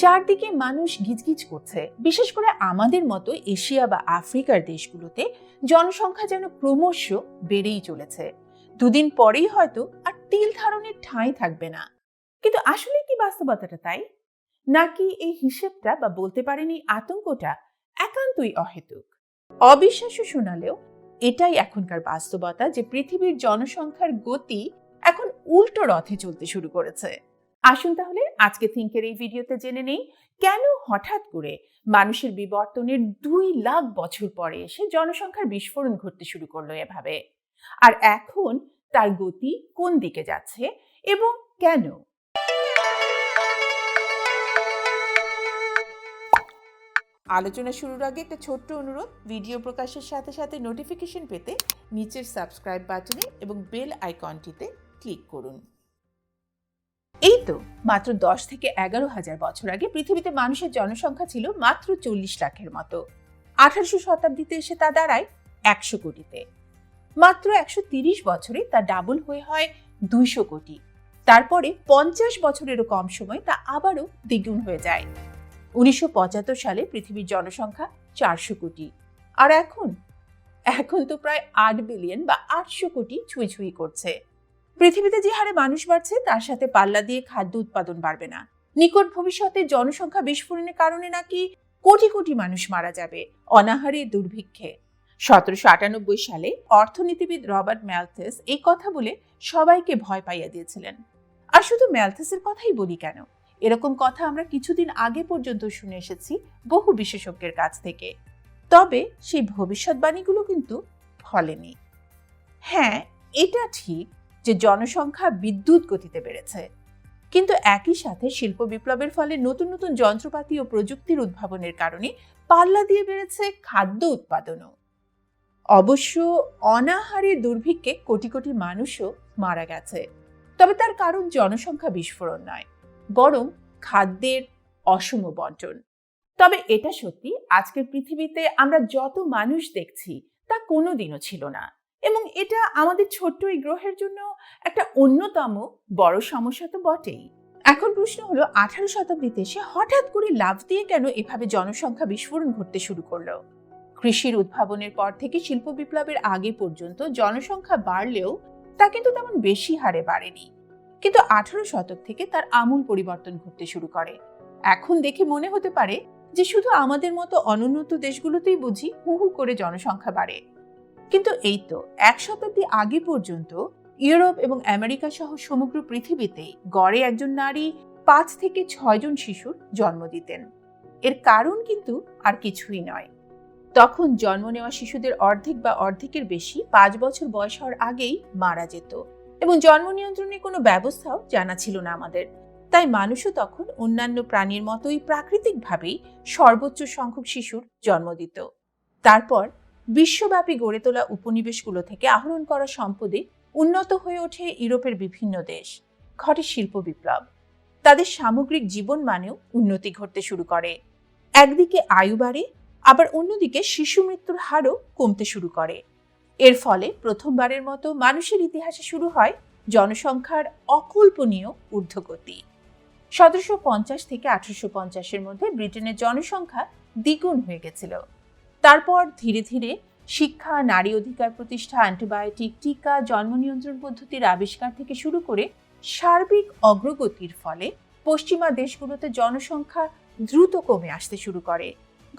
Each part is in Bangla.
চারদিকে মানুষ গিজগিজ করছে। বিশেষ করে আমাদের মতো এশিয়া বা আফ্রিকার দেশগুলোতে জনসংখ্যা যেন ক্রমশ বেড়েই চলেছে। দুদিন পরেই হয়তো আর তিল ধারণের ঠাঁই থাকবে না। কিন্তু আসলে কি বাস্তবতাটা তাই? নাকি এই হিসেবটা বা বলতে পারেন এই আতঙ্কটা একান্তই অহেতুক? অবিশ্বাস্য শোনালেও এটাই এখনকার বাস্তবতা যে পৃথিবীর জনসংখ্যার গতি এখন উল্টো রথে চলতে শুরু করেছে। আসুন তাহলে আজকে থিঙ্কের এই ভিডিওতে জেনে নেই, কেন হঠাৎ করে মানুষের বিবর্তনের দুই লাখ বছর পরে এসে জনসংখ্যার বিস্ফোরণ ঘটতে শুরু করল এভাবে? আর এখন তার গতি কোন দিকে যাচ্ছে এবং কেন? আলোচনা শুরুর আগে একটা ছোট্ট অনুরোধ, ভিডিও প্রকাশের সাথে সাথে নোটিফিকেশন পেতে নিচের সাবস্ক্রাইব বাটনে এবং বেল আইকনটিতে ক্লিক করুন। এই তো মাত্র দশ থেকে এগারো হাজার বছর আগে পৃথিবীতে মানুষের জনসংখ্যা ছিল মাত্র চল্লিশ লাখের মতো। আঠারোশো শতাব্দীতে এসে তা দাঁড়ায় একশো কোটিতে। মাত্র একশো তিরিশ বছরে তা ডাবল হয়ে হয় দুইশো কোটি। তারপরে পঞ্চাশ বছরেরও কম সময় তা আবারও দ্বিগুণ হয়ে যায়। উনিশশো পঁচাত্তর সালে পৃথিবীর জনসংখ্যা চারশো কোটি। আর এখন? এখন তো প্রায় আট বিলিয়ন বা আটশো কোটি ছুঁই ছুঁই করছে। পৃথিবীতে যে হারে মানুষ বাড়ছে, তার সাথে পাল্লা দিয়ে খাদ্য উৎপাদন বাড়বে না। নিকট ভবিষ্যতে জনসংখ্যা বিস্ফোরণের কারণে নাকি কোটি কোটি মানুষ মারা যাবে, অনাহারে দুর্ভিক্ষে। সতেরোশো আটানব্বই সালে অর্থনীতিবিদ রবার্ট ম্যালথেস এই কথা বলে সবাইকে ভয় পাইয়া দিয়েছিলেন। আর শুধু ম্যালথেসের কথাই বলি কেন? এরকম কথা আমরা কিছুদিন আগে পর্যন্ত শুনে এসেছি বহু বিশেষজ্ঞের কাছ থেকে। তবে সেই ভবিষ্যৎবাণীগুলো কিন্তু ফলেনি। হ্যাঁ এটা ঠিক যে জনসংখ্যা বিদ্যুৎ গতিতে বেড়েছে। কিন্তু একই সাথে শিল্প বিপ্লবের ফলে নতুন নতুন যন্ত্রপাতি ও প্রযুক্তির উদ্ভাবনের কারণে পাল্লা দিয়ে বেড়েছে খাদ্য উৎপাদনও। অবশ্য অনাহারে দুর্ভিক্ষে কোটি কোটি মানুষও মারা গেছে। তবে তার কারণ জনসংখ্যা বিস্ফোরণ নয়, বরং খাদ্যের অসম বন্টন। তবে এটা সত্যি, আজকের পৃথিবীতে আমরা যত মানুষ দেখছি, তা কোনো দিনও ছিল না। এবং এটা আমাদের ছোট্ট এই গ্রহের জন্য একটা অন্যতম বড় সমস্যা তো বটেই। এখন প্রশ্ন হলো, আঠারো শতাব্দীতে সে হঠাৎ করে লাভ দিয়ে কেন এভাবে জনসংখ্যা বিস্ফোরণ ঘটতে শুরু করল? কৃষির উদ্ভাবনের পর থেকে শিল্প বিপ্লবের আগে পর্যন্ত জনসংখ্যা বাড়লেও তা কিন্তু তেমন বেশি হারে বাড়েনি। কিন্তু আঠারো শতক থেকে তার আমূল পরিবর্তন ঘটতে শুরু করে। এখন দেখে মনে হতে পারে যে শুধু আমাদের মতো অনুন্নত দেশগুলোতেই বুঝি হু হু করে জনসংখ্যা বাড়ে। কিন্তু এই তো, এক শতাব্দী আগে পর্যন্ত ইউরোপ এবং আমেরিকা সহ সমগ্র পৃথিবীতে গড়ে একজন নারী পাঁচ থেকে ছয়জন শিশুর জন্ম দিতেন। এর কারণ কিন্তু আর কিছুই নয়। তখন জন্ম নেওয়া শিশুদের অর্ধেক বা অর্ধেকের বেশি পাঁচ বছর বয়স হওয়ার আগেই মারা যেত এবং জন্ম নিয়ন্ত্রণের কোনো ব্যবস্থাও জানা ছিল না আমাদের। তাই মানুষও তখন অন্যান্য প্রাণীর মতোই প্রাকৃতিকভাবেই সর্বোচ্চ সংখ্যক শিশুর জন্ম দিত। তারপর বিশ্বব্যাপী গড়ে তোলা উপনিবেশগুলো থেকে আহরণ করা সম্পদে উন্নত হয়ে ওঠে ইউরোপের বিভিন্ন দেশ। ঘটে শিল্প বিপ্লব। তাদের সামগ্রিক জীবন মানেও উন্নতি ঘটতে শুরু করে। একদিকে আয়ু বাড়ে, আবার অন্যদিকে শিশু মৃত্যুর হারও কমতে শুরু করে। এর ফলে প্রথমবারের মতো মানুষের ইতিহাসে শুরু হয় জনসংখ্যার অকল্পনীয় ঊর্ধ্বগতি। সতেরোশো পঞ্চাশ থেকে আঠারোশো পঞ্চাশের মধ্যে ব্রিটেনের জনসংখ্যা দ্বিগুণ হয়ে গেছিল। তারপর ধীরে ধীরে শিক্ষা, নারী অধিকার প্রতিষ্ঠা, অ্যান্টিবায়োটিক, টিকা, জন্ম নিয়ন্ত্রণ পদ্ধতির আবিষ্কার থেকে শুরু করে সার্বিক অগ্রগতির ফলে পশ্চিমা দেশগুলোতে জনসংখ্যা দ্রুত কমে আসতে শুরু করে।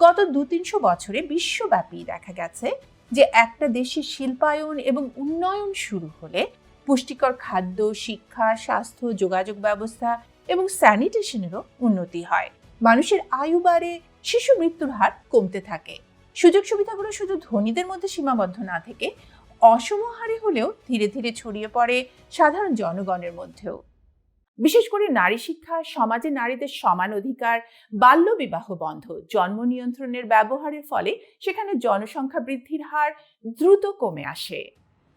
গত দু তিনশো বছরে বিশ্বব্যাপী দেখা গেছে যে একটা দেশের শিল্পায়ন এবং উন্নয়ন শুরু হলে পুষ্টিকর খাদ্য, শিক্ষা, স্বাস্থ্য, যোগাযোগ ব্যবস্থা এবং স্যানিটেশনেরও উন্নতি হয়। মানুষের আয়ু বাড়ে, শিশু মৃত্যুর হার কমতে থাকে। সুযোগ সুবিধাগুলো শুধু ধনীদের মধ্যে সীমাবদ্ধ না থেকে অসম হারে হলেও ধীরে ধীরে ছড়িয়ে পড়ে সাধারণ জনগণের মধ্যেও। বিশেষ করে নারী শিক্ষা, সমাজে নারীদের সমান অধিকার, বাল্য বিবাহ বন্ধ, জন্ম নিয়ন্ত্রণের ব্যবহারের ফলে সেখানে জনসংখ্যা বৃদ্ধির হার দ্রুত কমে আসে।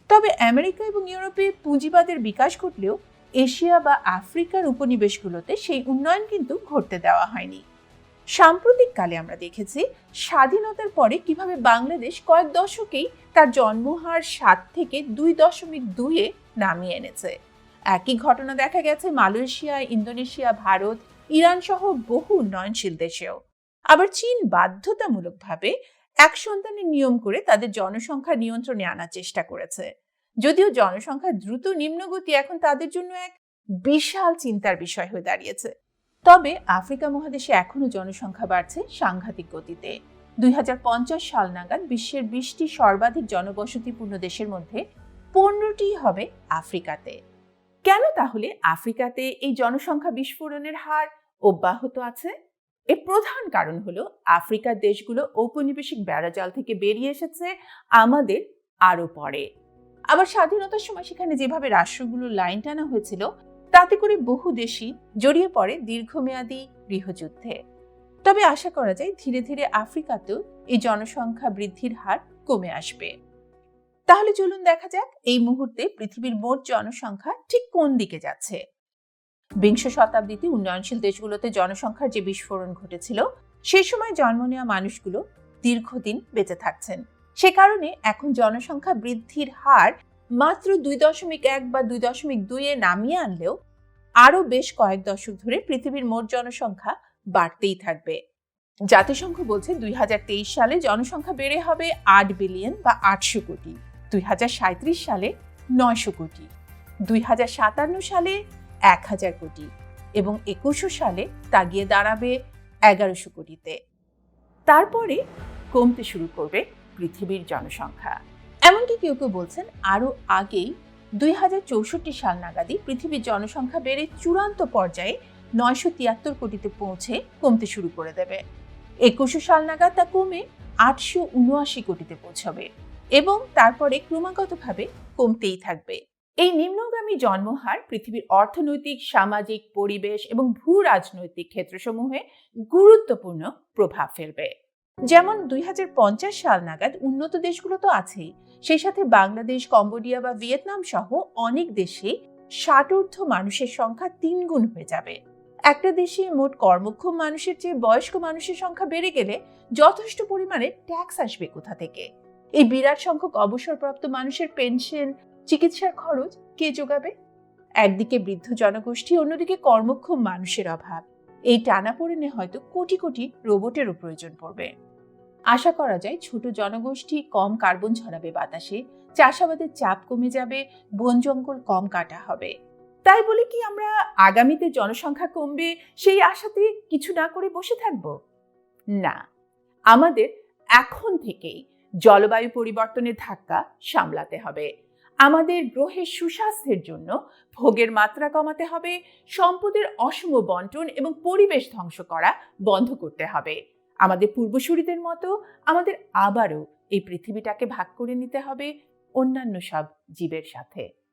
তবে আমেরিকা এবং ইউরোপে পুঁজিবাদের বিকাশ ঘটলেও এশিয়া বা আফ্রিকার উপনিবেশগুলোতে সেই উন্নয়ন কিন্তু ঘটতে দেওয়া হয়নি। সাম্প্রতিককালে আমরা দেখেছি স্বাধীনতার পরে কীভাবে বাংলাদেশ কয়েক দশকেই তার জন্মহার সাত থেকে দুই দশমিক দুইয়ে নামিয়ে এনেছে। একই ঘটনা দেখা গেছে মালয়েশিয়া, ইন্দোনেশিয়া, ভারত, ইরান সহ বহু উন্নয়নশীল দেশেও। আবার চীন বাধ্যতামূলকভাবে এক সন্তানের নিয়ম করে তাদের জনসংখ্যা নিয়ন্ত্রণে আনার চেষ্টা করেছে। যদিও জনসংখ্যার দ্রুত নিম্নগতি এখন তাদের জন্য এক বিশাল চিন্তার বিষয় হয়ে দাঁড়িয়েছে। তবে আফ্রিকা মহাদেশে এখনও জনসংখ্যা বাড়ছে সাংঘাতিক গতিতে। দুই হাজার পঞ্চাশ সাল নাগাদ বিশ্বের বিশটি সর্বাধিক জনবসতিপূর্ণ দেশের মধ্যে পনেরোটি হবে আফ্রিকাতে। কেন তাহলে আফ্রিকাতে এই জনসংখ্যা বিস্ফোরণের হার অব্যাহত আছে? এর প্রধান কারণ হলো আফ্রিকার দেশগুলো ঔপনিবেশিক বেড়াজাল থেকে বেরিয়ে এসেছে, আমাদের আরও পরে। আবার স্বাধীনতার সময় সেখানে যেভাবে রাষ্ট্রগুলোর লাইন টানা হয়েছিল তাতে করে বহু দেশই জড়িয়ে পড়ে দীর্ঘমেয়াদী গৃহযুদ্ধে। তবে আশা করা যায় ধীরে ধীরে আফ্রিকাতেও এই জনসংখ্যা বৃদ্ধির হার কমে আসবে। তাহলে চলুন দেখা যাক এই মুহূর্তে পৃথিবীর মোট জনসংখ্যা ঠিক কোন দিকে যাচ্ছে। বিংশ শতাব্দীতে উন্নয়নশীল দেশগুলোতে জনসংখ্যার যে বিস্ফোরণ ঘটেছিল সেই সময় জন্ম নেওয়া মানুষগুলো দীর্ঘদিন বেঁচে থাকছেন। সে কারণে এখন জনসংখ্যা বৃদ্ধির হার মাত্র দুই দশমিক এক বা দুই দশমিক দুইয়ে নামিয়ে আনলেও আরও বেশ কয়েক দশক ধরে পৃথিবীর মোট জনসংখ্যা বাড়তেই থাকবে। জাতিসংঘ বলছে দুই হাজার তেইশ সালে জনসংখ্যা বেড়ে হবে আট বিলিয়ন বা আটশো কোটি। দুই হাজার সাঁইত্রিশ সালে নয়শো কোটি। দুই হাজার সাতান্ন সালে এক হাজার কোটি। এবং একুশশো সালে তা গিয়ে দাঁড়াবে এগারোশো কোটিতে। তারপরে কমতে শুরু করবে পৃথিবীর জনসংখ্যা। এমনকি কেউ কেউ বলছেন আরও আগেই দুই হাজার চৌষট্টি সাল নাগাদই পৃথিবীর জনসংখ্যা বেড়ে চূড়ান্ত পর্যায়ে নয়শো তিয়াত্তর কোটিতে পৌঁছে কমতে শুরু করে দেবে। একুশশো সাল নাগাদ তা কমে আটশো উনআশি কোটিতে পৌঁছবে এবং তারপরে ক্রমাগতভাবে কমতেই থাকবে। এই নিম্নগামী জন্মহার পৃথিবীর অর্থনৈতিক, সামাজিক, পরিবেশ এবং ভূ রাজনৈতিক ক্ষেত্রসমূহে গুরুত্বপূর্ণ প্রভাব ফেলবে। যেমন দুই হাজার পঞ্চাশ সাল নাগাদ উন্নত দেশগুলো তো আছেই। সেই সাথে বাংলাদেশ, কম্বোডিয়া বা ভিয়েতনাম সহ অনেক দেশে ষাটোর্ধ মানুষের সংখ্যা তিন গুণ হয়ে যাবে। একটা দেশে মোট কর্মক্ষম মানুষের চেয়ে বয়স্ক মানুষের সংখ্যা বেড়ে গেলে যথেষ্ট পরিমাণে ট্যাক্স আসবে কোথা থেকে? এই বিরাট সংখ্যক অবসরপ্রাপ্ত মানুষের পেনশন চিকিৎসার খরচ কে যোগাবে? একদিকে বৃদ্ধ জনগোষ্ঠী, অন্যদিকে কর্মক্ষম মানুষের অভাব। এই টানাপোড়েনে হয়তো কোটি কোটি রোবটেরও প্রয়োজন পড়বে। আশা করা যায় ছোট জনগোষ্ঠী কম কার্বন ছড়াবে বাতাসে, চাষাবাদের চাপ কমে যাবে, বন জঙ্গল কম কাটা হবে। তাই বলে কি আমরা আগামীতে জনসংখ্যা কমবে সেই আশাতে কিছু না করে বসে থাকব? না, আমাদের এখন থেকেই জলবায়ু পরিবর্তনের ধাক্কা সামলাতে হবে। আমাদের গ্রহের সুস্বাস্থ্যের জন্য ভোগের মাত্রা কমাতে হবে, সম্পদের অসম বন্টন এবং পরিবেশ ধ্বংস করা বন্ধ করতে হবে। আমাদের পূর্বসূরিদের মতো আমাদের আবারও এই পৃথিবীটাকে ভাগ করে নিতে হবে অন্যান্য সব জীবের সাথে।